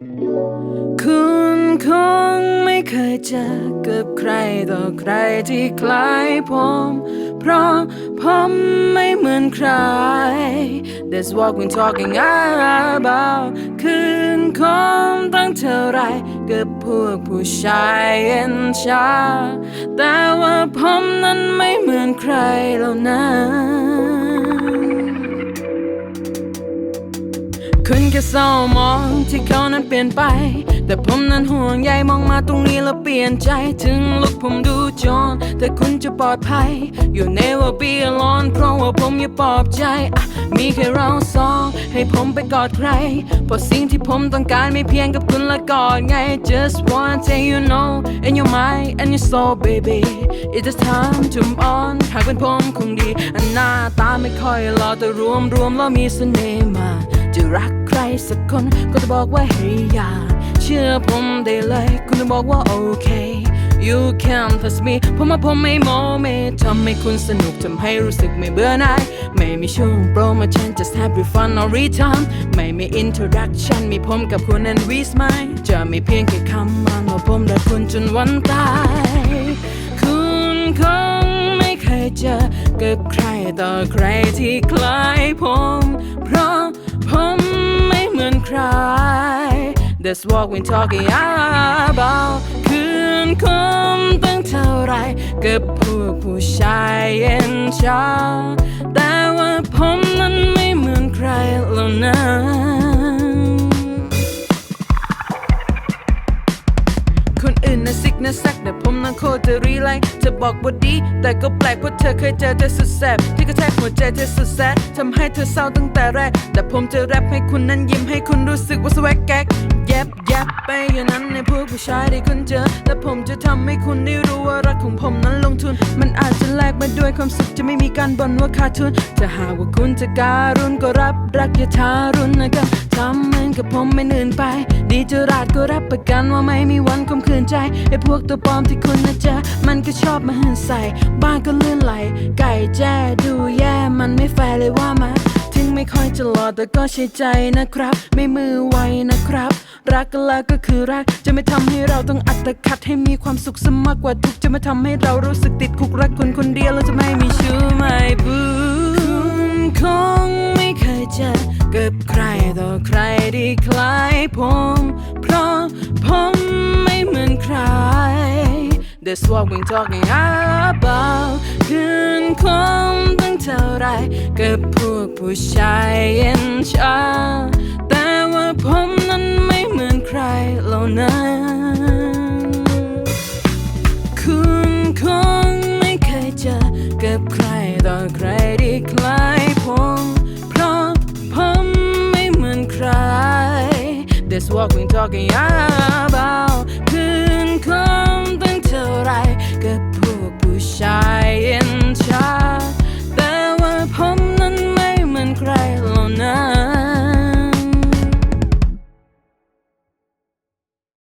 คุณคงไม่เคยเจอกับใครต่อใครที่คล้ายผม เพราะผมไม่เหมือนใคร That's what we're talking about คืนคงตั้งเท่าไรกับพวกผู้ชายเย็นชา แต่ว่าผมนั้นไม่เหมือนใครแล้วนะ คุณแค่เศร้ามองที่เขานั้นเปลี่ยนไป แต่ผมนั้นห่วงใยมองมาตรงนี้แล้วเปลี่ยนใจ ถึงลุกผมดูจนแต่คุณจะปลอดภัย You never be alone เพราะว่าผมอย่าปลอบใจอะมีแค่เราสอง ให้ผมไปกอดใครเพราะสิ่งที่ผมต้องการไม่เพียงกับคุณละกอดไง Just wanna tell you know in your mind and your soul baby It's just time to move on หากเป็นผมคงดีอันหน้าตาไม่ค่อยหล่อแต่รวมรวมๆแล้วมีเสน่ห์มาจะรัก สักคนก็จะบอกว่า hey อย่าเชื่อผมได้เลยคุณจะบอกว่าโอเค You can trust me ผมว่าผมไม่โมเมทำให้คุณสนุกทำให้รู้สึกไม่เบื่อหน่ายไม่มีช่วงโปรโมชั่น just have fun or return ไม่มี introduction มีผมกับคุณ and we smile จะไม่เพียงแค่คำมันว่าผมรักคุณจนวันตาย คุณคงไม่เคยเจอกับใครต่อใครที่คล้ายผม That's what we're talking about คืนคงตั้งเท่าไรกับพวกผู้ชายเย็นชาแต่ว่าผมนั้นไม่เหมือนใครแล้วนะคนอื่นน่ะซิกนะซักแต่ผมนั้นโคตรจะรีไลท์เธอบอกว่าดี แต่ก็แปลกเพราะเธอเคยเจอแต่สุดแสบที่กระแทกหัวใจเธอสุดแสบทำให้เธอเศร้าตั้งแต่แรก แต่ผมจะแรปให้คุณนั้นยิ้มให้คุณรู้สึกว่าสวักแก๊ก ผู้ชายที่คุณเจอ และผมจะทำให้คุณได้รู้ว่ารักของผมนั้นลงทุน มันอาจจะแลกมาด้วยความสุขจะไม่มีการบ่นว่าขาดทุนถ้าหาว่าคุณจะการุณก็รับรักอย่าทารุณนะครับทำเหมือนกับผมไม่นื่นไป ดีจะราดก็รับประกันว่าไม่มีวันคมคืนใจไอ้พวกตัวปลอมที่คุณนะจ๊ะมันก็ชอบมาหืนใส่บ้านก็เลื่อนไหล ไก่แจ้ดูแย่มันไม่แฟร์เลยว่ามา ค่อยจะหล่อแต่ก็ใช้ใจนะครับ ไม่มือไวนะครับ รักกันแล้วก็คือรัก จะไม่ทำให้เราต้องอัตคัดให้มีความสุขสมากกว่าทุกจะไม่ทำให้เรารู้สึกติดคุกรักคนคนเดียวแล้วจะไม่มีชู้ไม่บูคุณคงไม่เคยเจอกับใครต่อใครที่คล้ายผมเพราะผมไม่เหมือนใคร That's what we're talking about ไรกับพวกผู้ชายเย็นชา แต่ว่าผมนั้นไม่เหมือนใครเหล่านั้น คุณคงไม่เคยเจอกับใครต่อใครที่คล้ายผมเพราะผมไม่เหมือนใคร That's what we're talking about